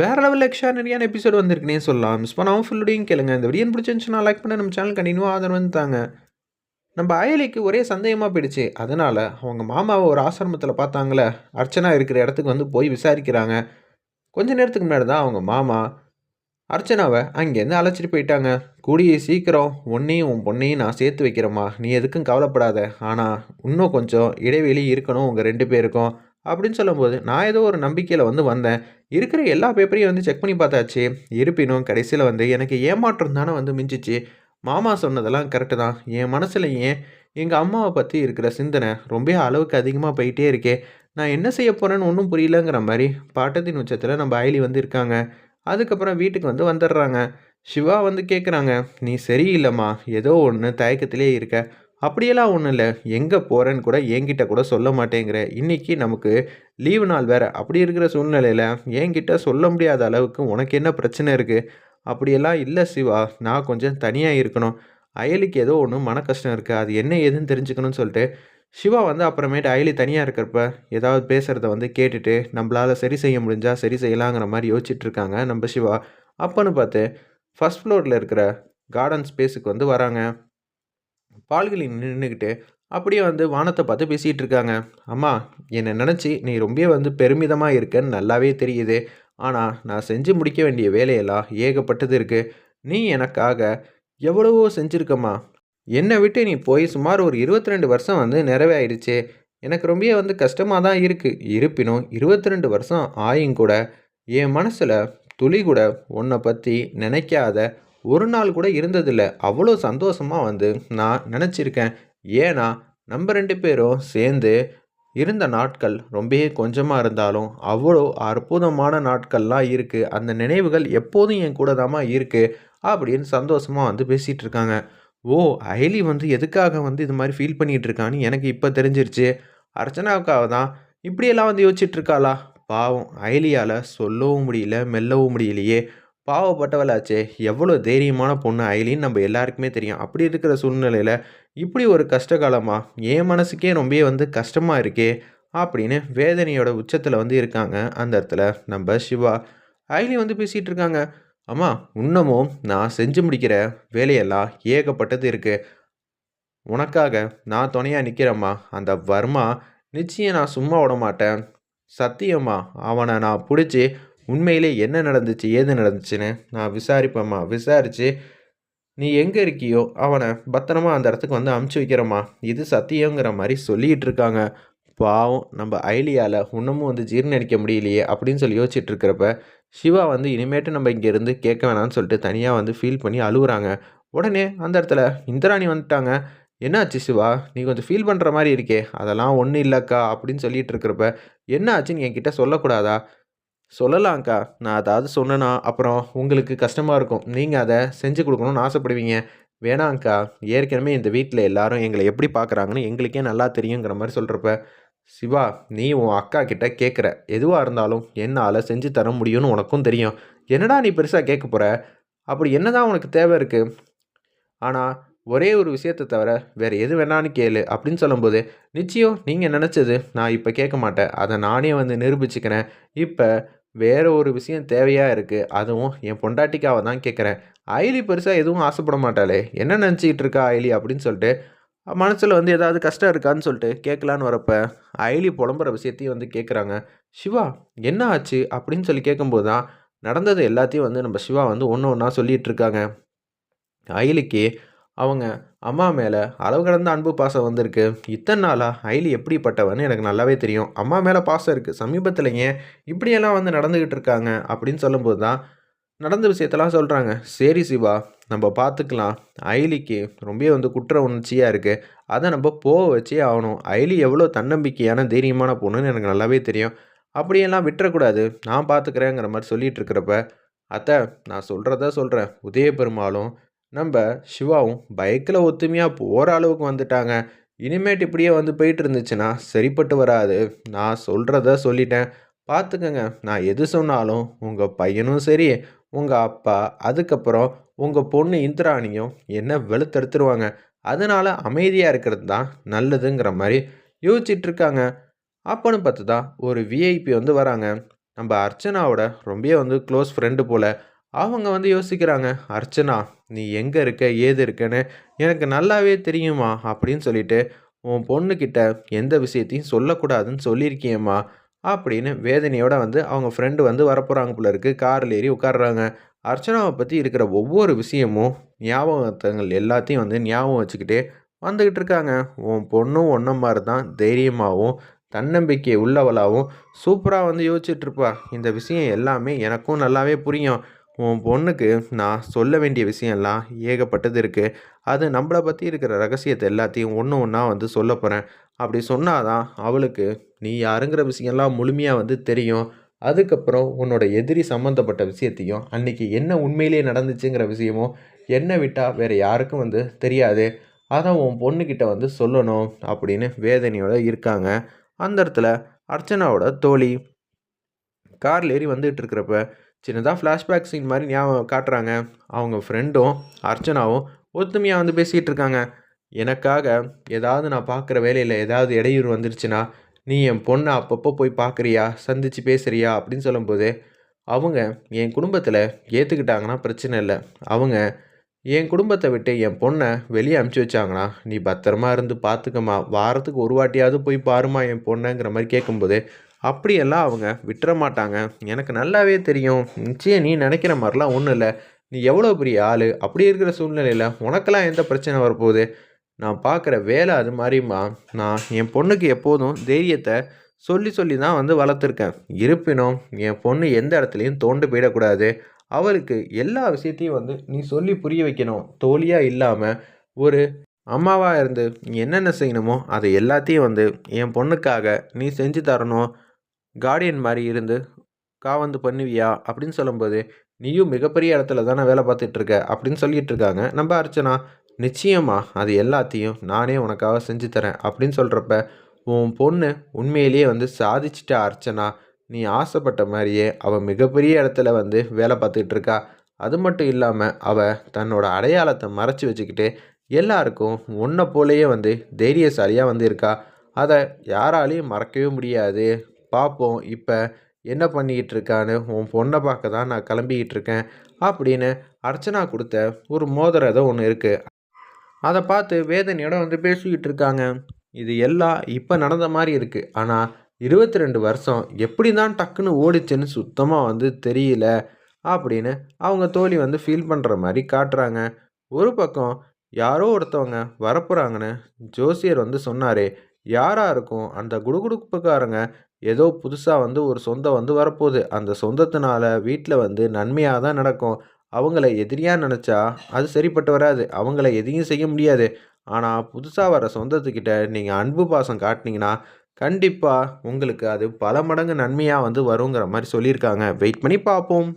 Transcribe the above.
வேற level எக்ஸ்ட்ரானரியான episode வந்திருக்குனே சொல்லலாம். மிஸ் பண்ணாமல் ஃபுல்லுடையும் கேளுங்க. இந்த வீடியோ பிடிச்சிருந்துச்சுன்னா லைக் பண்ண நம்ம சேனல் கண்டினியூ ஆதரவு தாங்க. நம்ம அயலிக்கு ஒரே சந்தேகமாக போயிடுச்சு. அதனால் அவங்க மாமாவை ஒரு ஆசிரமத்தில் பார்த்தாங்களே அர்ச்சனா இருக்கிற இடத்துக்கு வந்து போய் விசாரிக்கிறாங்க. கொஞ்ச நேரத்துக்கு முன்னாடி தான் அவங்க மாமா அர்ச்சனாவை அங்கேருந்து அழைச்சிட்டு போயிட்டாங்க. கூடிய சீக்கிரம் உன்னையும் உன் பொண்ணையும் நான் சேர்த்து வைக்கிறேம்மா. நீ எதுக்கும் கவலைப்படாத. ஆனால் இன்னும் கொஞ்சம் இடைவெளி இருக்கணும் உங்கள் ரெண்டு பேருக்கும். அப்படின்னு சொல்லும்போது நான் ஏதோ ஒரு நம்பிக்கையில் வந்து வந்தேன். இருக்கிற எல்லா பேப்பரையும் வந்து செக் பண்ணி பார்த்தாச்சு. இருப்பினும் கடைசியில் வந்து எனக்கு ஏமாற்றம் தானே வந்து மிஞ்சிச்சு. மாமா சொன்னதெல்லாம் கரெக்டு தான். என் மனசில் ஏன் எங்கள் அம்மாவை பற்றி இருக்கிற சிந்தனை ரொம்ப அளவுக்கு அதிகமாக போயிட்டே இருக்கே. நான் என்ன செய்ய போகிறேன்னு ஒன்றும் புரியலங்கிற மாதிரி பாட்டத்தின் உச்சத்தில் நம்ம அயலி வந்து இருக்காங்க. அதுக்கப்புறம் வீட்டுக்கு வந்து வந்துடுறாங்க. சிவா வந்து கேட்குறாங்க நீ சரியில்லைம்மா. ஏதோ ஒன்று தயக்கத்திலே இருக்க. அப்படியெல்லாம் ஒன்றும் இல்லை. எங்கே போகிறேன்னு கூட என்கிட்ட கூட சொல்ல மாட்டேங்கிற. இன்றைக்கி நமக்கு லீவு நாள் வேறு. அப்படி இருக்கிற சூழ்நிலையில் என்கிட்ட சொல்ல முடியாத அளவுக்கு உனக்கு என்ன பிரச்சனை இருக்குது அப்படியெல்லாம் இல்லை சிவா. நான் கொஞ்சம் தனியாக இருக்கணும். அயலிக்கு ஏதோ ஒன்று மன கஷ்டம் இருக்குது அது என்ன ஏதுன்னு தெரிஞ்சுக்கணும்னு சொல்லிட்டு சிவா வந்து அப்புறமேட்டு அயலி தனியாக இருக்கிறப்ப ஏதாவது பேசுகிறத வந்து கேட்டுட்டு நம்மளால் சரி செய்ய முடிஞ்சால் சரி செய்யலாங்கிற மாதிரி யோசிச்சுட்டு இருக்காங்க நம்ம சிவா. அப்போன்னு பார்த்து ஃபஸ்ட் ஃப்ளோரில் இருக்கிற கார்டன் ஸ்பேஸுக்கு வந்து வராங்க. பால்களி நின்றுக்கிட்டு அப்படியே வந்து வானத்தை பார்த்து பேசிகிட்டு இருக்காங்க. அம்மா என்னை நினச்சி நீ ரொம்ப வந்து பெருமிதமாக இருக்கன்னு நல்லாவே தெரியுது. ஆனால் நான் செஞ்சு முடிக்க வேண்டிய வேலையெல்லாம் ஏகப்பட்டது இருக்குது நீ எனக்காக எவ்வளவோ செஞ்சுருக்கம்மா. என்னை விட்டு நீ போய் சுமார் ஒரு இருபத்தி ரெண்டு வருஷம் வந்து நிறைவேறிடுச்சு எனக்கு ரொம்ப வந்து கஷ்டமாக தான் இருக்குது இருப்பினும் இருபத்தி ரெண்டு வருஷம் ஆயும் கூட என் மனசில் துளி கூட உன்னை பற்றி நினைக்காத ஒரு நாள் கூட இருந்ததில்லை. அவ்வளோ சந்தோஷமாக வந்து நான் நினச்சிருக்கேன். ஏன்னா நம்ம ரெண்டு பேரும் சேர்ந்து இருந்த நாட்கள் ரொம்பவே கொஞ்சமாக இருந்தாலும் அவ்வளோ அற்புதமான நாட்கள்லாம் இருக்குது அந்த நினைவுகள் எப்போதும் என் கூட தாம்மா இருக்குது அப்படின்னு சந்தோஷமாக வந்து பேசிகிட்டு இருக்காங்க. ஓ அயலி வந்து எதுக்காக வந்து இது மாதிரி ஃபீல் பண்ணிகிட்டு இருக்கான்னு எனக்கு இப்போ தெரிஞ்சிருச்சு. அர்ச்சனாவுக்காக தான் இப்படியெல்லாம் வந்து யோசிச்சுட்ருக்காளா பாவம் அயலியால் சொல்லவும் முடியல மெல்லவும் முடியலையே. பாவப்பட்டவளாச்சே எவ்வளோ தைரியமான பொண்ணு ஐலின்னு நம்ம எல்லாருக்குமே தெரியும். அப்படி இருக்கிற சூழ்நிலையில் இப்படி ஒரு கஷ்ட காலமா என் மனசுக்கே ரொம்ப வந்து கஷ்டமாக இருக்கே அப்படின்னு வேதனையோட உச்சத்தில் வந்து இருக்காங்க. அந்த இடத்துல நம்ம சிவா ஐலி வந்து பேசிகிட்டு இருக்காங்க. அம்மா இன்னமும் நான் செஞ்சு முடிக்கிற வேலையெல்லாம் ஏகப்பட்டது இருக்குது உனக்காக நான் துணையாக நிற்கிறேம்மா அந்த வர்மா நிச்சயம் நான் சும்மா விட மாட்டேன் சத்தியம்மா அவனை நான் பிடிச்சி உண்மையிலே என்ன நடந்துச்சு ஏது நடந்துச்சுன்னு நான் விசாரிப்பேம்மா விசாரித்து நீ எங்கே இருக்கியோ அவனை பத்திரமா அந்த இடத்துக்கு வந்து அமுச்சு வைக்கிறம்மா. இது சத்தியங்கிற மாதிரி சொல்லிகிட்டு இருக்காங்க. பாவம் நம்ம ஐலியால் இன்னமும் வந்து ஜீர்ணிக்க முடியலையே அப்படின்னு சொல்லி யோசிச்சுட்டு இருக்கிறப்ப சிவா வந்து இனிமேட்டு நம்ம இங்கேருந்து கேட்க வேணாம்னு சொல்லிட்டு தனியாக வந்து ஃபீல் பண்ணி அழுகுறாங்க உடனே அந்த இடத்துல இந்திராணி வந்துட்டாங்க. என்னாச்சு சிவா? நீ கொஞ்சம் ஃபீல் பண்ணுற மாதிரி இருக்கே. அதெல்லாம் ஒன்றும் இல்லைக்கா அப்படின்னு சொல்லிட்டு இருக்கிறப்ப என்ன ஆச்சுன்னு என்கிட்ட சொல்லக்கூடாதா? சொல்லலாம்க்கா. நான் அதாவது சொன்னேன்னா அப்புறம் உங்களுக்கு கஷ்டமாக இருக்கும். நீங்கள் அதை செஞ்சு கொடுக்கணும்னு ஆசைப்படுவீங்க. வேணாங்க்கா ஏற்கனவே இந்த வீட்டில் எல்லாரும் எங்களை எப்படி பார்க்குறாங்கன்னு எங்களுக்கே நல்லா தெரியுங்கிற மாதிரி சொல்கிறப்ப சிவா நீ உன் அக்கா கிட்ட கேட்குற எதுவாக இருந்தாலும் என்னால் செஞ்சு தர முடியும்னு உனக்கும் தெரியும். என்னடா நீ பெருசாக கேட்க போகிற அப்படி என்ன தான் உனக்கு தேவை இருக்குது ஆனால் ஒரே ஒரு விஷயத்தை தவிர வேறு எது வேணான்னு கேளு அப்படின்னு சொல்லும்போது நிச்சயம் நீங்கள் நினச்சது நான் இப்போ கேட்க மாட்டேன். அதை நானே வந்து நிரூபிச்சுக்கிறேன். இப்போ வேறு ஒரு விஷயம் தேவையாக இருக்குது அதுவும் என் பொண்டாட்டிக்காக தான் கேட்குறேன். ஐலி பெருசாக எதுவும் ஆசைப்பட மாட்டாளே. என்ன நினச்சிக்கிட்டு இருக்கா ஐலி அப்படின்னு சொல்லிட்டு மனசில் வந்து ஏதாவது கஷ்டம் இருக்கான்னு சொல்லிட்டு கேட்கலான்னு வரப்ப ஐலி புலம்புற விஷயத்தையும் வந்து கேட்குறாங்க. சிவா என்ன ஆச்சு? அப்படின்னு சொல்லி கேட்கும்போது தான் நடந்தது எல்லாத்தையும் வந்து நம்ம சிவா வந்து ஒன்று ஒன்றா சொல்லிகிட்டு இருக்காங்க. ஐலிக்கு அவங்க அம்மா மேலே அளவு கடந்த அன்பு பாசம் வந்திருக்கு. இத்தனை நாளாக ஐலி எப்படிப்பட்டவன்னு எனக்கு நல்லாவே தெரியும். அம்மா மேலே பாசம் இருக்குது சமீபத்தில் ஏன் இப்படியெல்லாம் வந்து நடந்துக்கிட்டு இருக்காங்க அப்படின்னு சொல்லும்போது தான் நடந்த விஷயத்தெல்லாம் சொல்கிறாங்க சரி சிவா நம்ம பார்த்துக்கலாம் ஐலிக்கு ரொம்ப வந்து குற்ற உணர்ச்சியாக இருக்குது அதை நம்ம போக வச்சே ஆகணும். ஐலி எவ்வளோ தன்னம்பிக்கையான தைரியமான பொண்ணுன்னு எனக்கு நல்லாவே தெரியும். அப்படியெல்லாம் விட்டுறக்கூடாது. நான் பார்த்துக்கிறேங்கிற மாதிரி சொல்லிகிட்டு இருக்கிறப்ப அத்தை நான் சொல்கிறத சொல்கிறேன் உதய பெருமாளும் நம்ம சிவாவும் பைக்கில் ஒத்துமையாக போகிற அளவுக்கு வந்துட்டாங்க. இனிமேட்டு இப்படியே வந்து போயிட்டு இருந்துச்சுன்னா சரிப்பட்டு வராது. நான் சொல்கிறத சொல்லிட்டேன். பார்த்துக்கங்க நான் எது சொன்னாலும் உங்கள் பையனும் சரி உங்கள் அப்பா அதுக்கப்புறம் உங்கள் பொண்ணு இந்திராணியும் என்ன வெளுத்தெடுத்துருவாங்க. அதனால் அமைதியாக இருக்கிறது தான் நல்லதுங்கிற மாதிரி யோசிச்சுட்டு இருக்காங்க. அப்போன்னு பார்த்து தான் ஒரு விஐபி வந்து வராங்க. நம்ம அர்ச்சனாவோட ரொம்பவே வந்து க்ளோஸ் ஃப்ரெண்டு போல் அவங்க வந்து யோசிக்கிறாங்க அர்ச்சனா நீ எங்கே இருக்க ஏது இருக்கன்னு எனக்கு நல்லாவே தெரியுமா? அப்படின்னு சொல்லிட்டு உன் பொண்ணுக்கிட்ட எந்த விஷயத்தையும் சொல்லக்கூடாதுன்னு சொல்லியிருக்கியம்மா அப்படின்னு வேதனையோட வந்து அவங்க ஃப்ரெண்டு வந்து வரப்போகிறாங்க போல இருக்கு. காரில் ஏறி உட்காடுறாங்க அர்ச்சனாவை பற்றி இருக்கிற ஒவ்வொரு விஷயமும் ஞாபகத்தங்கள் எல்லாத்தையும் வந்து ஞாபகம் வச்சுக்கிட்டே வந்துக்கிட்டு இருக்காங்க. உன் பொண்ணும் ஒன்றை மாதிரி தான் தைரியமாகவும் தன்னம்பிக்கை உள்ளவளாகவும் சூப்பராக வந்து யோசிச்சுட்ருப்பா இந்த விஷயம் எல்லாமே எனக்கும் நல்லாவே புரியும். உன் பொண்ணுக்கு நான் சொல்ல வேண்டிய விஷயம்லாம் ஏகப்பட்டது இருக்குது அது நம்மளை பற்றி இருக்கிற ரகசியத்தை எல்லாத்தையும் ஒன்று ஒன்றா வந்து சொல்ல போகிறேன் அப்படி சொன்னாதான் அவளுக்கு நீ யாருங்கிற விஷயம்லாம் முழுமையாக வந்து தெரியும். அதுக்கப்புறம் உன்னோட எதிரி சம்மந்தப்பட்ட விஷயத்தையும் அன்றைக்கி என்ன உண்மையிலேயே நடந்துச்சுங்கிற விஷயமும் என்னை விட்டால் வேறு யாருக்கும் வந்து தெரியாது. அதை உன் பொண்ணுக்கிட்ட வந்து சொல்லணும் அப்படின்னு வேதனையோடு இருக்காங்க. அந்த இடத்துல அர்ச்சனாவோட தோழி காரில் ஏறி வந்துகிட்டு இருக்கிறப்ப சின்னதாக ஃப்ளாஷ்பேக் சீன் மாதிரி ஞாபகம் காட்டுறாங்க. அவங்க ஃப்ரெண்டும் அர்ச்சனாவும் ஒத்துமையாக வந்து பேசிகிட்டு இருக்காங்க. எனக்காக ஏதாவது நான் பார்க்குற வேலையில் ஏதாவது இடையூறு வந்துருச்சுன்னா நீ என் பொண்ணை அப்பப்போ போய் பார்க்குறியா? சந்தித்து பேசுகிறியா அப்படின்னு சொல்லும்போது அவங்க என் குடும்பத்தில் ஏற்றுக்கிட்டாங்கன்னா பிரச்சனை இல்லை. அவங்க என் குடும்பத்தை விட்டு என் பொண்ணை வெளியே அமுச்சு வச்சாங்கன்னா நீ பத்திரமா இருந்து பார்த்துக்கம்மா. வாரத்துக்கு ஒரு வாட்டியாவது போய் பாருமா என் பொண்ணுங்கிற மாதிரி கேட்கும்போது அப்படியெல்லாம் அவங்க விட்டுற மாட்டாங்க எனக்கு நல்லாவே தெரியும். நிச்சயம் நீ நினைக்கிற மாதிரிலாம் ஒன்றும் இல்லை. நீ எவ்வளோ பெரிய ஆள்? அப்படி இருக்கிற சூழ்நிலையில் உனக்கெல்லாம் எந்த பிரச்சனை வரப்போகுது? நான் பார்க்குற வேலை அது மாதிரிமா நான் என் பொண்ணுக்கு எப்போதும் தைரியத்தை சொல்லி சொல்லி தான் வந்து வளர்த்துருக்கேன். இருப்பினும் என் பொண்ணு எந்த இடத்துலையும் தோண்டு போயிடக்கூடாது. அவளுக்கு எல்லா விஷயத்தையும் வந்து நீ சொல்லி புரிய வைக்கணும். தோழியாக இல்லாமல் ஒரு அம்மாவாக இருந்து நீ என்னென்ன செய்யணுமோ அதை எல்லாத்தையும் வந்து என் பொண்ணுக்காக நீ செஞ்சு தரணும். கார்டியன் மாதிரி இருந்து காவந்து பண்ணுவியா? அப்படின்னு சொல்லும்போது நீயும் மிகப்பெரிய இடத்துல தானே வேலை பார்த்துட்ருக்க? அப்படின்னு சொல்லிட்டு இருக்காங்க நம்ம அர்ச்சனா நிச்சயமா அது எல்லாத்தையும் நானே உனக்காக செஞ்சு தரேன். அப்படின்னு சொல்கிறப்ப உன் பொண்ணு உண்மையிலேயே வந்து சாதிச்சிட்ட அர்ச்சனா நீ ஆசைப்பட்ட மாதிரியே அவள் மிகப்பெரிய இடத்துல வந்து வேலை பார்த்துக்கிட்டு இருக்கா அது மட்டும் இல்லாமல் அவள் தன்னோட அடையாளத்தை மறைச்சி வச்சுக்கிட்டு எல்லாருக்கும் உன்னை போலேயே வந்து தைரியசாலியாக வந்து இருக்கா? அதை யாராலையும் மறக்கவே முடியாது. பார்ப்போம் இப்போ என்ன பண்ணிக்கிட்டு இருக்கான்னு உன் பொண்ணை பார்க்க தான் நான் கிளம்பிக்கிட்டு இருக்கேன் அப்படின்னு அர்ச்சனா கொடுத்த ஒரு மோதிரதை ஒன்று இருக்குது அதை பார்த்து வேதனையோட வந்து பேசிக்கிட்டு இருக்காங்க இது எல்லாம் இப்போ நடந்த மாதிரி இருக்குது ஆனால் இருபத்தி ரெண்டு வருஷம் எப்படி தான் டக்குன்னு ஓடிச்சுன்னு சுத்தமாக வந்து தெரியல அப்படின்னு அவங்க தோழி வந்து ஃபீல் பண்ணுற மாதிரி காட்டுறாங்க. ஒரு பக்கம் யாரோ ஒருத்தவங்க வரப்போகிறாங்கன்னு ஜோசியர் வந்து சொன்னாரே யாராக இருக்கும் அந்த குடுகுடுப்புக்காரங்க ஏதோ புதுசாக வந்து ஒரு சொந்தம் வந்து வரப்போகுது. அந்த சொந்தத்தினால வீட்டில் வந்து நன்மையாக தான் நடக்கும். அவங்கள எதிரியாக நினச்சா அது சரிப்பட்டு வராது. அவங்கள எதையும் செய்ய முடியாது. ஆனால் புதுசாக வர சொந்தத்துக்கிட்ட நீங்கள் அன்பு பாசம் காட்டினீங்கன்னா கண்டிப்பாக உங்களுக்கு அது பல மடங்கு நன்மையாக வந்து வருங்கிற மாதிரி சொல்லியிருக்காங்க. வெயிட் பண்ணி பார்ப்போம்.